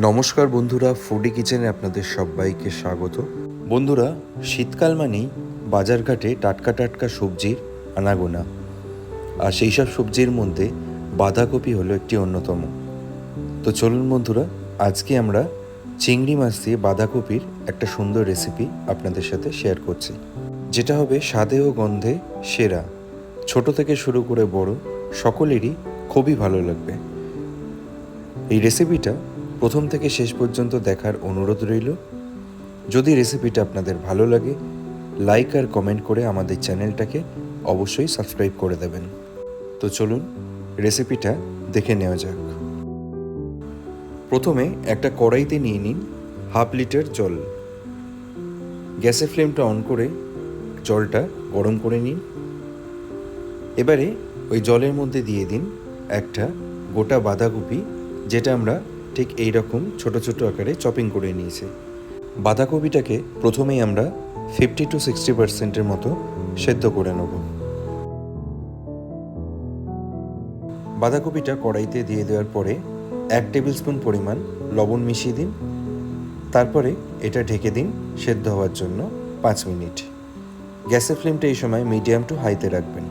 নমস্কার বন্ধুরা ফুডি কিচেনে আপনাদের সবাইকে স্বাগত। বন্ধুরা, শীতকাল মানেই বাজারঘাটে টাটকা টাটকা সবজির আনাগোনা। আর সেই সব সবজির মধ্যে বাঁধাকপি হলো একটি অন্যতম। তো চলুন বন্ধুরা, আজকে আমরা চিংড়ি মাছ দিয়ে বাঁধাকপির একটা সুন্দর রেসিপি আপনাদের সাথে শেয়ার করছি। যেটা হবে স্বাদে ও গন্ধে সেরা। ছোট থেকে শুরু করে বড়, সকলেরই খুবই ভালো লাগবে। এই রেসিপিটা প্রথম থেকে শেষ পর্যন্ত দেখার অনুরোধ রইল। যদি রেসিপিটা আপনাদের ভালো লাগে, লাইক আর কমেন্ট করে আমাদের চ্যানেলটাকে অবশ্যই সাবস্ক্রাইব করে দেবেন। তো চলুন, রেসিপিটা দেখে নেওয়া যাক। প্রথমে একটা কড়াইতে নিয়ে নিন হাফ লিটার জল। গ্যাসের ফ্লেমটা অন করে জলটা গরম করে নিন। এবারে ওই জলের মধ্যে দিয়ে দিন একটা গোটা বাঁধাকপি, যেটা আমরা ঠিক এই রকম ছোট ছোট আকারে চপিং করে নিয়েছি। বাঁধাকপিটাকে প্রথমেই আমরা ফিফটি টু সিক্সটি পার্সেন্টের মতো সেদ্ধ করে নেব। বাঁধাকপিটা কড়াইতে দিয়ে দেওয়ার পরে এক টেবিল স্পুন পরিমাণ লবণ মিশিয়ে দিন। তারপরে এটা ঢেকে দিন সেদ্ধ হওয়ার জন্য পাঁচ মিনিট। গ্যাসের ফ্লেমটা এই সময় মিডিয়াম টু হাইতে রাখবেন।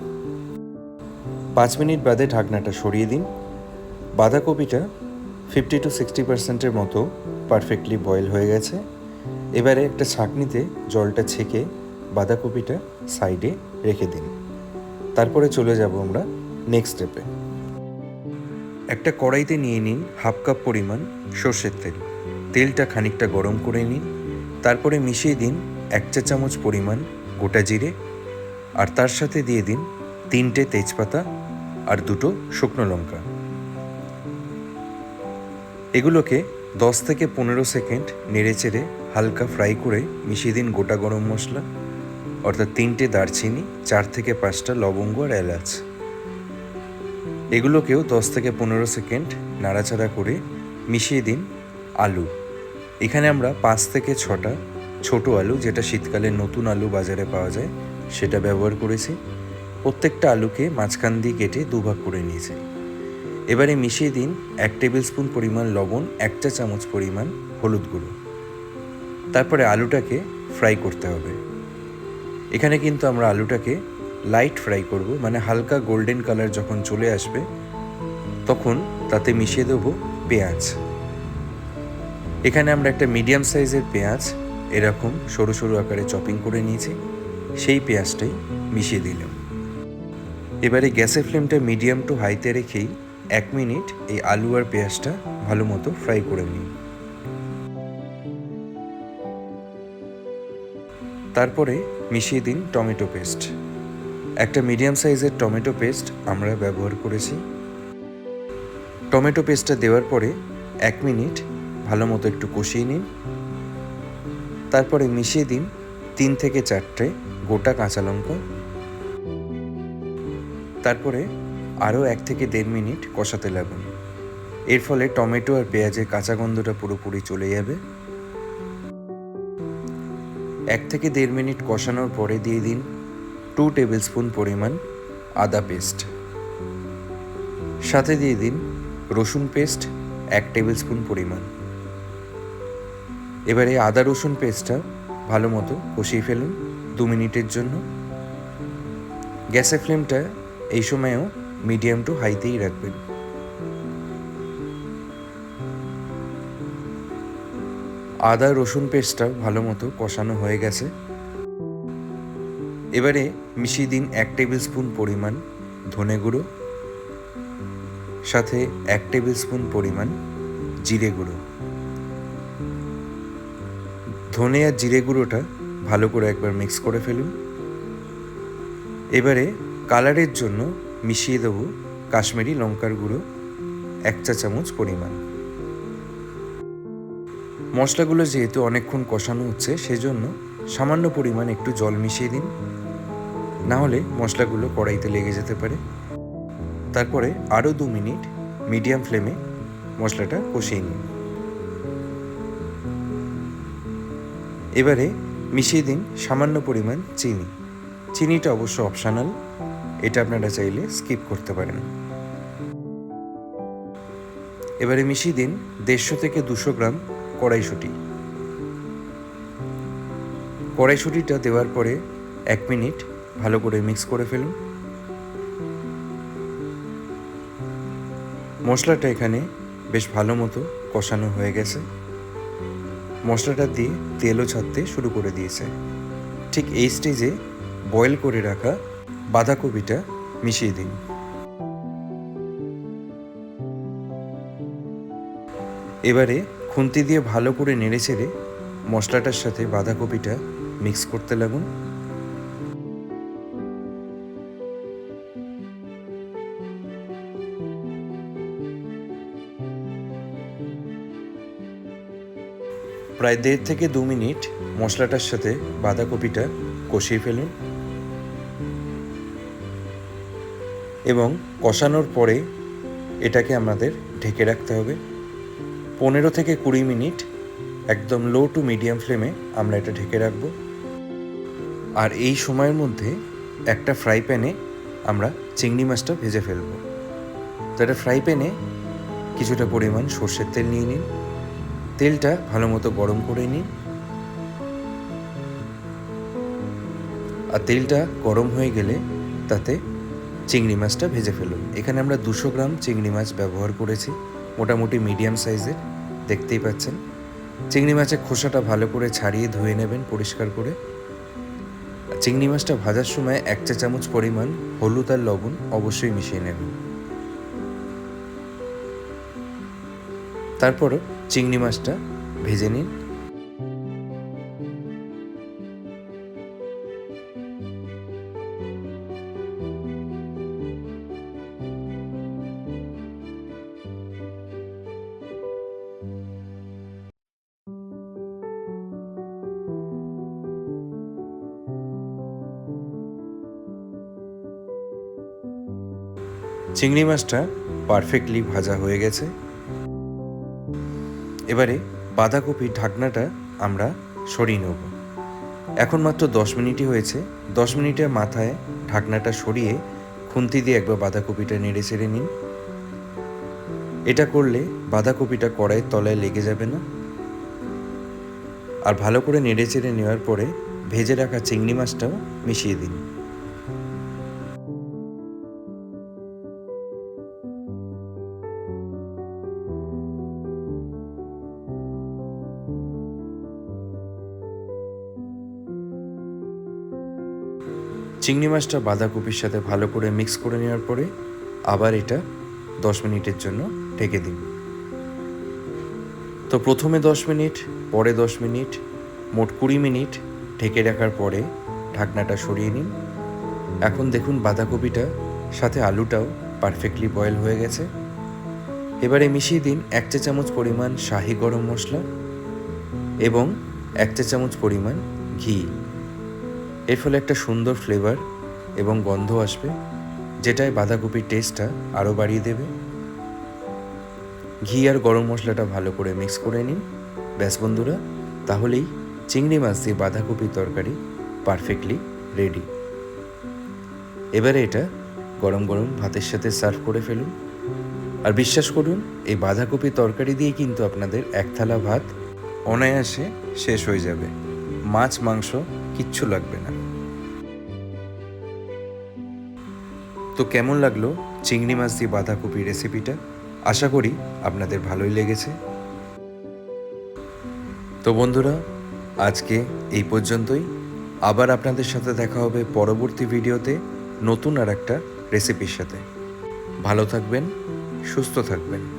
পাঁচ মিনিট বাদে ঢাকনাটা সরিয়ে দিন। বাঁধাকপিটা ফিফটি টু সিক্সটি পার্সেন্টের মতো পারফেক্টলি বয়েল হয়ে গেছে। এবারে একটা ছাঁকনিতে জলটা ছেঁকে বাঁধাকপিটা সাইডে রেখে দিন। তারপরে চলে যাব আমরা নেক্সট স্টেপে একটা কড়াইতে নিয়ে নিন হাফ কাপ পরিমাণ সর্ষের তেল। তেলটা খানিকটা গরম করে নিন। তারপরে মিশিয়ে দিন এক চা চামচ পরিমাণ গোটা জিরে। আর তার সাথে দিয়ে দিন তিনটে তেজপাতা আর দুটো শুকনো লঙ্কা। এগুলোকে দশ থেকে পনেরো সেকেন্ড নেড়ে চেড়ে হালকা ফ্রাই করে মিশিয়ে দিন গোটা গরম মশলা, অর্থাৎ তিনটে দারচিনি, চার থেকে পাঁচটা লবঙ্গ আর এলাচ। এগুলোকেও দশ থেকে পনেরো সেকেন্ড নাড়াচাড়া করে মিশিয়ে দিন আলু। এখানে আমরা পাঁচ থেকে ছটা ছোট আলু, যেটা শীতকালে নতুন আলু বাজারে পাওয়া যায়, সেটা ব্যবহার করেছি। প্রত্যেকটা আলুকে মাঝখান দিয়ে কেটে দুভাগ করে নিয়েছি। এবারে মিশিয়ে দিন এক টেবিল স্পুন পরিমাণ লবণ, এক চা চামচ পরিমাণ হলুদ গুঁড়ো। তারপরে আলুটাকে ফ্রাই করতে হবে। এখানে কিন্তু আমরা আলুটাকে লাইট ফ্রাই করব মানে হালকা গোল্ডেন কালার যখন চলে আসবে, তখন তাতে মিশিয়ে দেব পেঁয়াজ। এখানে আমরা একটা মিডিয়াম সাইজের পেঁয়াজ এরকম সরু সরু আকারে চপিং করে নিয়েছি, সেই পেঁয়াজটাই মিশিয়ে দিলাম। এবারে গ্যাসের ফ্লেমটা মিডিয়াম টু হাইতে রেখেই এক মিনিট এই আলু আর পেঁয়াজটা ভালো মতো ফ্রাই করে নিই তারপরে মিশিয়ে দিন টমেটো পেস্ট। একটা মিডিয়াম সাইজের টমেটো পেস্ট আমরা ব্যবহার করেছি। টমেটো পেস্টটা দেওয়ার পরে এক মিনিট ভালো মতো একটু কষিয়ে নিন। তারপরে মিশিয়ে দিন তিন থেকে চারটে গোটা কাঁচা লঙ্কা। তারপরে আরও এক থেকে দেড় মিনিট কষাতে লাগুন এর ফলে টমেটো আর পেঁয়াজের কাঁচা গন্ধটা পুরোপুরি চলে যাবে। এক থেকে দেড় মিনিট কষানোর পরে দিয়ে দিন টু টেবিল স্পুন পরিমাণ আদা পেস্ট। সাথে দিয়ে দিন রসুন পেস্ট এক টেবিল স্পুন পরিমাণ। এবারে আদা রসুন পেস্টটা ভালো মতো কষিয়ে ফেলুন দু মিনিটের জন্য। গ্যাসের ফ্লেমটা এই সময়েও মিডিয়াম টু হাইতেই রাখবেন। আদা, রসুন পেস্টটা ভালো মতো কষানো হয়ে গেছে। এবারে মিশিয়ে দিন এক টেবিল স্পুন পরিমাণ ধনে গুঁড়ো, সাথে এক টেবিল স্পুন পরিমাণ জিরে গুঁড়ো। ধনে আর জিরে গুঁড়োটা ভালো করে একবার মিক্স করে ফেলুন। এবারে কালারের জন্য মিশিয়ে দেবো কাশ্মীরি লঙ্কার গুঁড়ো, এক চা চামচ পরিমাণ। মশলাগুলো যেহেতু অনেকক্ষণ কষানো হচ্ছে, সেজন্য সামান্য পরিমাণ একটু জল মিশিয়ে দিন। না হলে মশলাগুলো কড়াইতে লেগে যেতে পারে। তারপরে আরও দু মিনিট মিডিয়াম ফ্লেমে মশলাটা কষিয়ে নিন। এবারে মিশিয়ে দিন সামান্য পরিমাণ চিনি। চিনিটা অবশ্য অপশানাল। এটা আপনারা চাইলে স্কিপ করতে পারেন। এবারে মিশিয়ে দিন দেড়শো থেকে দুশো গ্রাম কড়াইশুঁটি। কড়াইশুঁটিটা দেওয়ার পরে এক মিনিট ভালো করে মিক্স করে ফেলুন। মশলাটা এখানে বেশ ভালো মতো কষানো হয়ে গেছে। মশলাটা দিয়ে তেলও ছাড়তে শুরু করে দিয়েছে। ঠিক এই স্টেজে বয়েল করে রাখা বাঁধাকপিটা মিশিয়ে দিন। এবারে খুন্তি দিয়ে ভালো করে নেড়ে চেড়ে মশলাটার সাথে বাঁধাকপিটা মিক্স করতে লাগুন। প্রায় দেড় থেকে দু মিনিট মশলাটার সাথে বাঁধাকপিটা কষিয়ে ফেলুন। এবং কষানোর পরে এটাকে আমাদের ঢেকে রাখতে হবে। পনেরো থেকে কুড়ি মিনিট একদম লো টু মিডিয়াম ফ্লেমে আমরা এটা ঢেকে রাখব। আর এই সময়ের মধ্যে একটা ফ্রাই প্যানে আমরা চিংড়ি মাছটা ভেজে ফেলব। তো এটা ফ্রাই প্যানে কিছুটা পরিমাণ সর্ষের তেল নিয়ে নিন। তেলটা ভালো মতো গরম করে নিন। আর তেলটা গরম হয়ে গেলে তাতে চিংড়ি মাছটা ভেজে ফেলুন। এখানে আমরা দুশো গ্রাম চিংড়ি মাছ ব্যবহার করেছি, মোটামুটি মিডিয়াম সাইজের, দেখতেই পাচ্ছেন। চিংড়ি মাছের খোসাটা ভালো করে ছাড়িয়ে ধুয়ে নেবেন পরিষ্কার করে। চিংড়ি মাছটা ভাজার সময় এক চা চামচ পরিমাণ হলুদ আর লবণ অবশ্যই মিশিয়ে নেবেন। তারপর চিংড়ি মাছটা ভেজে নিন। চিংড়ি মাছটা পারফেক্টলি ভাজা হয়ে গেছে। এবারে বাঁধাকপির ঢাকনাটা আমরা সরিয়ে নেব। এখন মাত্র দশ মিনিটই হয়েছে। দশ মিনিটের মাথায় ঢাকনাটা সরিয়ে খুন্তি দিয়ে একবার বাঁধাকপিটা নেড়ে চেড়ে নিন। এটা করলে বাঁধাকপিটা কড়াইয়ের তলায় লেগে যাবে না। আর ভালো করে নেড়ে চেড়ে নেওয়ার পরে ভেজে রাখা চিংড়ি মাছটাও মিশিয়ে দিন। চিংড়ি মাছটা বাঁধাকপির সাথে ভালো করে মিক্স করে নেওয়ার পরে আবার এটা দশ মিনিটের জন্য ঢেকে দিন। তো প্রথমে দশ মিনিট, পরে দশ মিনিট, মোট কুড়ি মিনিট ঢেকে রাখার পরে ঢাকনাটা সরিয়ে নিন। এখন দেখুন বাঁধাকপিটা সাথে আলুটাও পারফেক্টলি বয়েল হয়ে গেছে। এবারে মিশিয়ে দিন এক চা চামচ পরিমাণ শাহি গরম মশলা এবং এক চা চামচ পরিমাণ ঘি। এর ফলে একটা সুন্দর ফ্লেভার এবং গন্ধ আসবে যেটায় বাঁধাকপির টেস্টটা আরও বাড়িয়ে দেবে। ঘি আর গরম মশলাটা ভালো করে মিক্স করে নিন। ব্যাস বন্ধুরা, তাহলেই চিংড়ি মাছ দিয়ে বাঁধাকপির তরকারি পারফেক্টলি রেডি এবারে এটা গরম গরম ভাতের সাথে সার্ভ করে ফেলুন। আর বিশ্বাস করুন, এই বাঁধাকপি তরকারি দিয়ে কিন্তু আপনাদের এক থালা ভাত অনায়াসে শেষ হয়ে যাবে। মাছ, মাংস কিচ্ছু লাগবে না। তো কেমন লাগল চিংড়ি মাছ দিয়ে বাঁধাকপির রেসিপিটা? আশা করি আপনাদের ভালোই লেগেছে। তো বন্ধুরা, আজকে এই পর্যন্তই। আবার আপনাদের সাথে দেখা হবে পরবর্তী ভিডিওতে নতুন আর একটা রেসিপির সাথে। ভালো থাকবেন, সুস্থ থাকবেন।